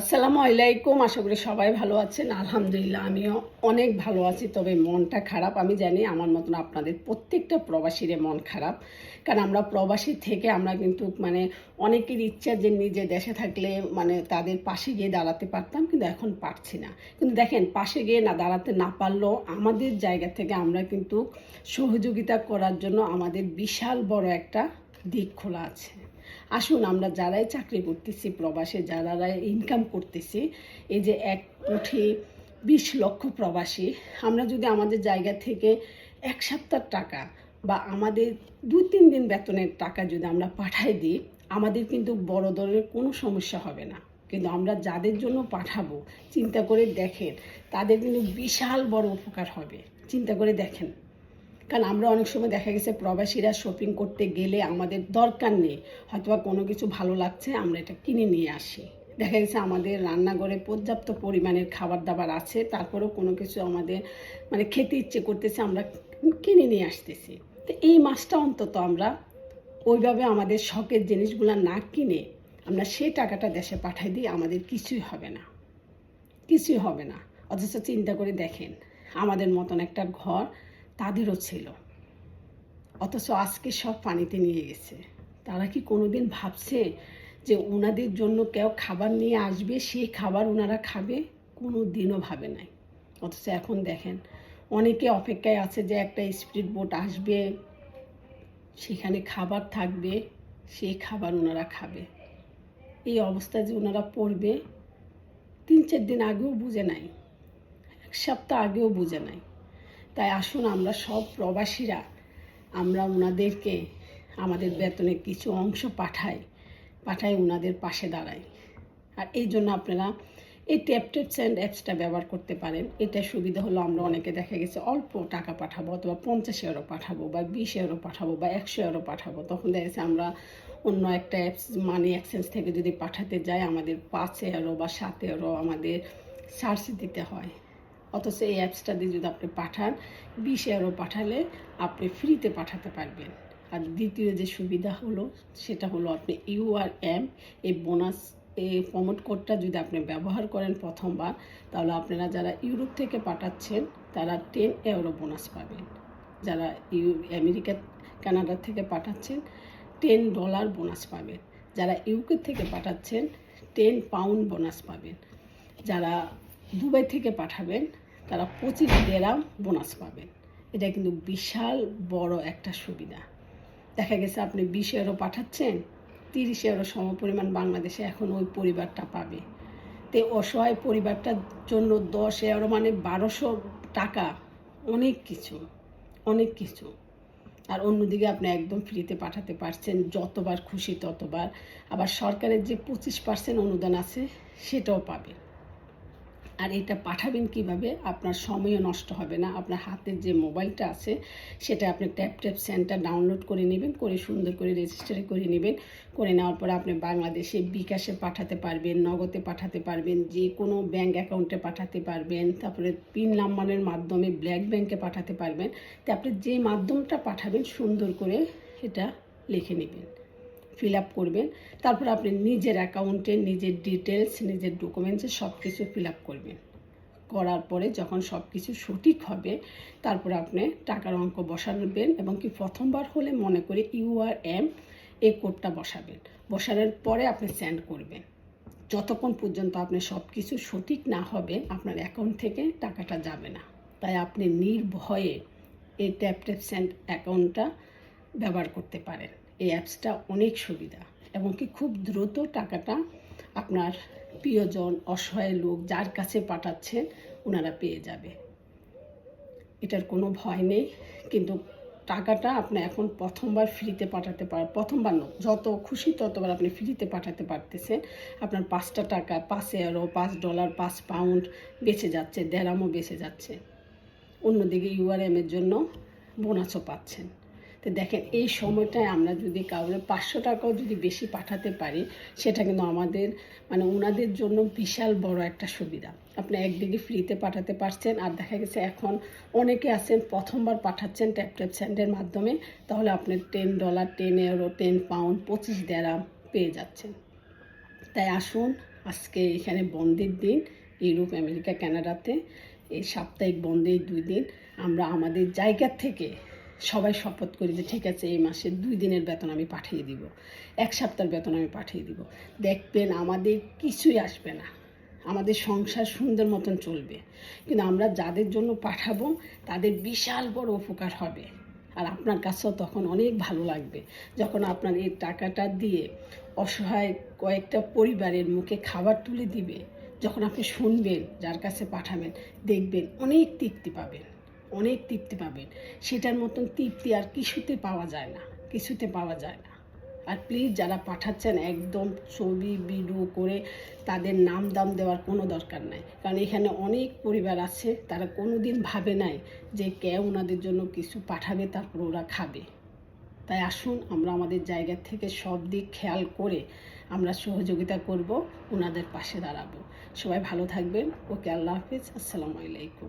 আসসালামু আলাইকুম, আশা করি সবাই ভালো আছেন। আলহামদুলিল্লাহ, আমিও অনেক ভালো আছি, তবে মনটা খারাপ। আমি জানি আমার মতন আপনাদের প্রত্যেকটা প্রবাসীর মন খারাপ, কারণ আমরা প্রবাসী থেকে আমরা কিন্তু মানে অনেকের ইচ্ছা যে নিজে দেশে থাকলে মানে তাদের পাশে গিয়ে দাঁড়াতে পারতাম, কিন্তু এখন পারছি না। কিন্তু দেখেন, পাশে গিয়ে না দাঁড়াতে না পারলেও আমাদের জায়গা থেকে আমরা কিন্তু সহযোগিতা করার জন্য আমাদের বিশাল বড় একটা দিক খোলা আছে। আসুন, আমরা যারাই চাকরি করতেছি, প্রবাসে যারা ইনকাম করতেছি, এই যে এক কোটি বিশ লক্ষ প্রবাসী, আমরা যদি আমাদের জায়গা থেকে এক সপ্তাহ টাকা বা আমাদের দু তিন দিন বেতনের টাকা যদি আমরা পাঠাই দিই, আমাদের কিন্তু বড় ধরনের কোনো সমস্যা হবে না। কিন্তু আমরা যাদের জন্য পাঠাবো, চিন্তা করে দেখেন, তাদের কিন্তু বিশাল বড় উপকার হবে। চিন্তা করে দেখেন। কারণ আমরা অনেক সময় দেখা গেছে প্রবাসীরা শপিং করতে গেলে আমাদের দরকার নেই। হয়তোবা কোনো কিছু ভালো লাগছে, আমরা এটা কিনে নিয়ে আসি। দেখা গেছে আমাদের রান্নাঘরে পর্যাপ্ত পরিমাণের খাবার দাবার আছে, তারপরেও কোনো কিছু আমাদের মানে খেতে ইচ্ছে করতেছে, আমরা কিনে নিয়ে আসতেছি। তো এই মাসটা অন্তত আমরা ওইভাবে আমাদের শখের জিনিসগুলো না কিনে আমরা সেই টাকাটা দেশে পাঠাই দিই আমাদের কিছুই হবে না। কিছুই হবে না। অথচ চিন্তা করে দেখেন, আমাদের মতন একটা ঘর তাদেরও ছিল। অথচ আজকে সব পানিতে নিয়ে গেছে। তারা কি কোনোদিন ভাবছে যে ওনাদের জন্য কেউ খাবার নিয়ে আসবে, সেই খাবার ওনারা খাবে? কোনো দিনও ভাবে নাই। অথচ এখন দেখেন, অনেকে অপেক্ষায় আছে যে একটা স্পিড বোট আসবে, সেখানে খাবার থাকবে, সেই খাবার ওনারা খাবে। এই অবস্থায় যে ওনারা পড়বে, তিন চার দিন আগেও বুঝে নাই, এক সপ্তাহ আগেও বুঝে নাই। তাই আসুন আমরা সব প্রবাসীরা, আমরা ওনাদেরকে আমাদের বেতনের কিছু অংশ পাঠাই পাঠাই ওনাদের পাশে দাঁড়াই। আর এই জন্য আপনারা এই ট্যাপ ট্যাপ স্যান্ড অ্যাপসটা ব্যবহার করতে পারেন। এটা সুবিধা হলো আমরা অনেকে দেখা গেছে অল্প টাকা পাঠাবো অথবা পঞ্চাশ এরো পাঠাবো বা বিশ এরো পাঠাবো বা একশো এরো পাঠাবো। তখন দেখা গেছে আমরা অন্য একটা অ্যাপস মানি এক্সচেঞ্জ থেকে যদি পাঠাতে যাই, আমাদের পাঁচ এরো বা সাত এরো আমাদের চার্জ দিতে হয়। অথচ এই অ্যাপসটা দিয়ে যদি আপনি পাঠান, বিশ এরো পাঠালে আপনি ফ্রিতে পাঠাতে পারবেন। আর দ্বিতীয় যে সুবিধা হলো, সেটা হলো আপনি ইউআর এম এই বোনাস এই প্রমোট কোডটা যদি আপনি ব্যবহার করেন প্রথমবার, তাহলে আপনারা যারা ইউরোপ থেকে পাঠাচ্ছেন, তারা টেন এরো বোনাস পাবেন। যারা ইউ, আমেরিকা, কানাডা থেকে পাঠাচ্ছেন টেন ডলার বোনাস পাবেন। যারা ইউকে থেকে পাঠাচ্ছেন টেন পাউন্ড বোনাস পাবেন। যারা দুবাই থেকে পাঠাবেন তারা পঁচিশ দেরাম বোনাস পাবেন। এটা কিন্তু বিশাল বড় একটা সুবিধা। দেখা গেছে আপনি বিশ এরো পাঠাচ্ছেন, তিরিশ এরো সমপরিমাণ বাংলাদেশে এখন ওই পরিবারটা পাবে। তে অসহায় পরিবারটার জন্য দশ এরো মানে বারোশো টাকা, অনেক কিছু অনেক কিছু। আর অন্যদিকে আপনি একদম ফ্রিতে পাঠাতে পারছেন, যতবার খুশি ততবার। আবার সরকারের যে পঁচিশ পার্সেন্ট অনুদান আছে, সেটাও পাবেন। আর এটা পাঠাবেন কীভাবে? আপনার সময়ও নষ্ট হবে না। আপনার হাতের যে মোবাইলটা আছে, সেটা আপনি ট্যাপ ট্যাপ সেন্টার ডাউনলোড করে নেবেন, করে সুন্দর করে রেজিস্টার করে নেবেন। করে নেওয়ার পরে আপনি বাংলাদেশে বিকাশে পাঠাতে পারবেন, নগদে পাঠাতে পারবেন যে কোনো ব্যাঙ্ক অ্যাকাউন্টে পাঠাতে পারবেন, তারপরে পিন নাম্বারের মাধ্যমে ব্ল্যাক ব্যাংকে পাঠাতে পারবেন। তো আপনি যে মাধ্যমটা পাঠাবেন, সুন্দর করে এটা লিখে নেবেন। ফিল আপ করবেন। তারপর আপনি নিজের অ্যাকাউন্টে নিজের ডিটেলস নিজের ডকুমেন্টসে সব কিছু ফিল আপ করবেন। করার পরে যখন সব কিছু সঠিক হবে, তারপরে আপনি টাকার অঙ্ক বসাবেন এবং কি প্রথমবার হলে মনে করে ইউআর এম এই কোডটা বসাবেন। বসানোর পরে আপনি সেন্ড করবেন। যতক্ষণ পর্যন্ত আপনি সব কিছু সঠিক না হবে, আপনার অ্যাকাউন্ট থেকে টাকাটা যাবে না। তাই আপনি নির্ভয়ে এই ট্যাপ ট্যাপ সেন্ড অ্যাকাউন্টটা ব্যবহার করতে পারেন। এই অ্যাপসটা অনেক সুবিধা এবং কি খুব দ্রুত টাকাটা আপনার প্রিয়জন, অসহায় লোক যার কাছে পাঠাচ্ছেন, ওনারা পেয়ে যাবে। এটার কোনো ভয় নেই, কিন্তু টাকাটা আপনি এখন প্রথমবার ফ্রিতে পাঠাতে পার, প্রথমবার না যত খুশি ততবার আপনি ফ্রিতে পাঠাতে পারতেছেন। আপনার পাঁচটা টাকা, পাঁচ এরো পাঁচ ডলার পাঁচ পাউন্ড বেঁচে যাচ্ছে, দেড়ামও বেঁচে যাচ্ছে। অন্যদিকে ইউআরএমের জন্য বোনাসও পাচ্ছেন। তো দেখেন, এই সময়টায় আমরা যদি কাউরে পাঁচশো টাকাও যদি বেশি পাঠাতে পারি, সেটা কিন্তু আমাদের মানে ওনাদের জন্য বিশাল বড় একটা সুবিধা। আপনি একদিকে ফ্রিতে পাঠাতে পারছেন, আর দেখা গেছে এখন অনেকে আছেন, প্রথমবার পাঠাচ্ছেন ট্যাপ ট্যাপ স্যান্ডের মাধ্যমে, তাহলে আপনি ten dollar ten euro ten pound পঁচিশ দেড়াম পেয়ে যাচ্ছেন। তাই আসুন, আজকে এখানে বন্ধের দিন, ইউরোপ, আমেরিকা, কানাডাতে, এই সাপ্তাহিক বন্ধে এই দুই দিন, আমরা আমাদের জায়গার থেকে সবাই শপথ করি যে, ঠিক আছে, এই মাসের দুই দিনের বেতন আমি পাঠিয়ে দিব। এক সপ্তাহের বেতন আমি পাঠিয়ে দিব। দেখবেন আমাদের কিছুই আসবে না। আমাদের সংসার সুন্দর মতন চলবে। কিন্তু আমরা যাদের জন্য পাঠাবো, তাদের বিশাল বড় উপকার হবে। আর আপনার কাছেও তখন অনেক ভালো লাগবে। যখন আপনার এই টাকাটা দিয়ে অসহায় কয়েকটা পরিবারের মুখে খাবার তুলে দিবে, যখন আপনি শুনবেন, যার কাছে পাঠাবেন, দেখবেন অনেক তৃপ্তি পাবেন। অনেক তৃপ্তি পাবেন। সেটার মতন তৃপ্তি আর কিছুতে পাওয়া যায় না, কিছুতে পাওয়া যায় না। আর প্লিজ যারা পাঠাচ্ছেন একদম ছবি ভিডিও করে তাদের নাম দাম দেওয়ার কোনো দরকার নাই। কারণ এখানে অনেক পরিবার আছে, তারা কোনো দিন ভাবে নাই যে কে ওনাদের জন্য কিছু পাঠাবে, তারপর ওরা খাবে। তাই আসুন, আমরা আমাদের জায়গা থেকে সব দিক খেয়াল করে আমরা সহযোগিতা করব, ওনাদের পাশে দাঁড়াবো। সবাই ভালো থাকবেন। ওকে আল্লাহ হাফিজ। আসসালামু আলাইকুম।